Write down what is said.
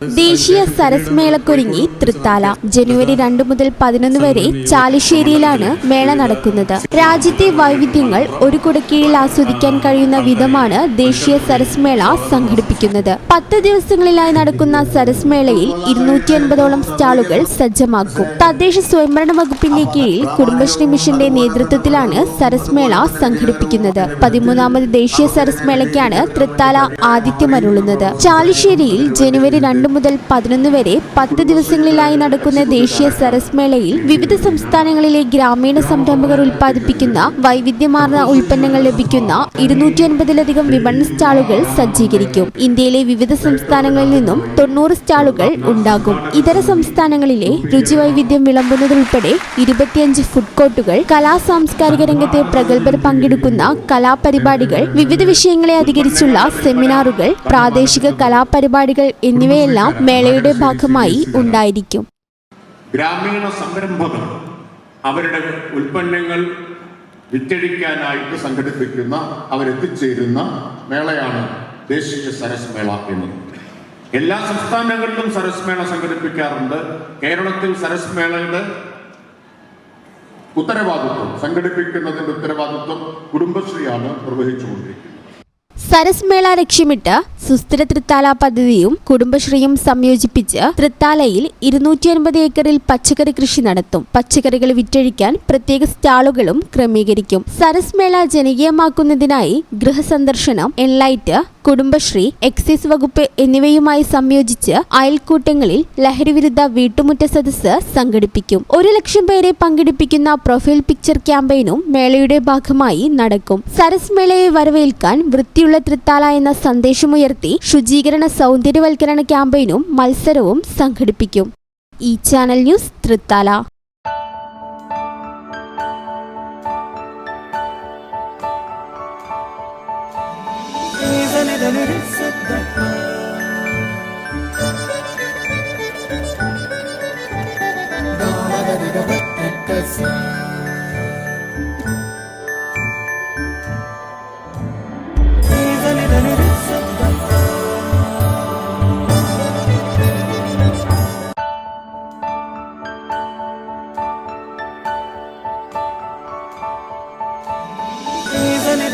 ദേശീയ സരസ് മേളക്കൊരുങ്ങി തൃത്താല. ജനുവരി രണ്ട് മുതൽ പതിനൊന്ന് വരെ ചാലിശ്ശേരിയിലാണ് മേള നടക്കുന്നത്. രാജ്യത്തെ വൈവിധ്യങ്ങൾ ഒരു കുടക്കീഴിൽ ആസ്വദിക്കാൻ കഴിയുന്ന വിധമാണ് ദേശീയ സരസ് മേള സംഘടിപ്പിക്കുന്നത്. പത്ത് ദിവസങ്ങളിലായി നടക്കുന്ന സരസ് മേളയിൽ ഇരുന്നൂറ്റി അൻപതോളം സ്റ്റാളുകൾ സജ്ജമാക്കും. തദ്ദേശ സ്വയംഭരണ വകുപ്പിന്റെ കീഴിൽ കുടുംബശ്രീ മിഷന്റെ നേതൃത്വത്തിലാണ് സരസ് മേള സംഘടിപ്പിക്കുന്നത്. പതിമൂന്നാമത് ദേശീയ സരസ് മേളയ്ക്കാണ് തൃത്താല ആതിഥ്യമരുളുന്നത്. ചാലിശ്ശേരിയിൽ ജനുവരി രണ്ട് മുതൽ പതിനൊന്ന് വരെ പത്ത് ദിവസങ്ങളിലായി നടക്കുന്ന ദേശീയ സരസ് മേളയിൽ വിവിധ സംസ്ഥാനങ്ങളിലെ ഗ്രാമീണ സംരംഭകർ ഉൽപ്പാദിപ്പിക്കുന്ന വൈവിധ്യമാർന്ന ഉൽപ്പന്നങ്ങൾ ലഭിക്കുന്ന ഇരുന്നൂറ്റി അൻപതിലധികം വിപണന സ്റ്റാളുകൾ സജ്ജീകരിക്കും. ഇന്ത്യയിലെ വിവിധ സംസ്ഥാനങ്ങളിൽ നിന്നും തൊണ്ണൂറ് സ്റ്റാളുകൾ ഉണ്ടാകും. ഇതര സംസ്ഥാനങ്ങളിലെ രുചി വൈവിധ്യം വിളമ്പുന്നതുൾപ്പെടെ ഇരുപത്തിയഞ്ച് ഫുഡ് കോർട്ടുകൾ കലാ സാംസ്കാരിക രംഗത്തെ പ്രഗത്ഭർ പങ്കെടുക്കുന്ന കലാപരിപാടികൾ വിവിധ വിഷയങ്ങളെ അധികരിച്ചുള്ള സെമിനാറുകൾ പ്രാദേശിക കലാപരിപാടികൾ എന്നിവയെല്ലാം മേളയുടെ ഭാഗമായി ഉണ്ടായിരിക്കും. ഗ്രാമീണ സംരംഭകർ അവരുടെ ഉൽപ്പന്നങ്ങൾ വിറ്റഴിക്കാനായിട്ട് സംഘടിപ്പിക്കുന്ന അവരെത്തിച്ചേരുന്ന മേളയാണ് ദേശീയ സരസ് മേള എന്നത് എല്ലാ സംസ്ഥാനങ്ങളിലും സരസ് മേള സംഘടിപ്പിക്കാറുണ്ട്. കേരളത്തിൽ സരസ് മേളയുടെ ഉത്തരവാദിത്വം സംഘടിപ്പിക്കുന്നതിന്റെ ഉത്തരവാദിത്വം കുടുംബശ്രീയാണ് നിർവഹിച്ചുകൊണ്ടിരിക്കുന്നത്. സരസ് മേള ലക്ഷ്യമിട്ട് സുസ്ഥിര തൃത്താല പദ്ധതിയും കുടുംബശ്രീയും സംയോജിപ്പിച്ച് തൃത്താലയിൽ ഇരുന്നൂറ്റി അൻപത് ഏക്കറിൽ പച്ചക്കറി കൃഷി നടത്തും. പച്ചക്കറികൾ വിറ്റഴിക്കാൻ പ്രത്യേക സ്റ്റാളുകളും ക്രമീകരിക്കും. സരസ് മേള ജനകീയമാക്കുന്നതിനായി ഗൃഹസന്ദർശനം എൻലൈറ്റ് കുടുംബശ്രീ എക്സൈസ് വകുപ്പ് എന്നിവയുമായി സംയോജിച്ച് അയൽക്കൂട്ടങ്ങളിൽ ലഹരിവിരുദ്ധ വീട്ടുമുറ്റ സദസ്സ് സംഘടിപ്പിക്കും. ഒരു ലക്ഷം പേരെ പങ്കെടുപ്പിക്കുന്ന പ്രൊഫൈൽ പിക്ചർ ക്യാമ്പയിനും മേളയുടെ ഭാഗമായി നടക്കും. സരസ് മേളയെ വരവേൽക്കാൻ വൃത്തിയുള്ള തൃത്താല എന്ന സന്ദേശമുയർത്തി മുൻനിർത്തി ശുചീകരണ സൗന്ദര്യവൽക്കരണ ക്യാമ്പയിനും മത്സരവും സംഘടിപ്പിക്കും. ഈ channel news Thrithala.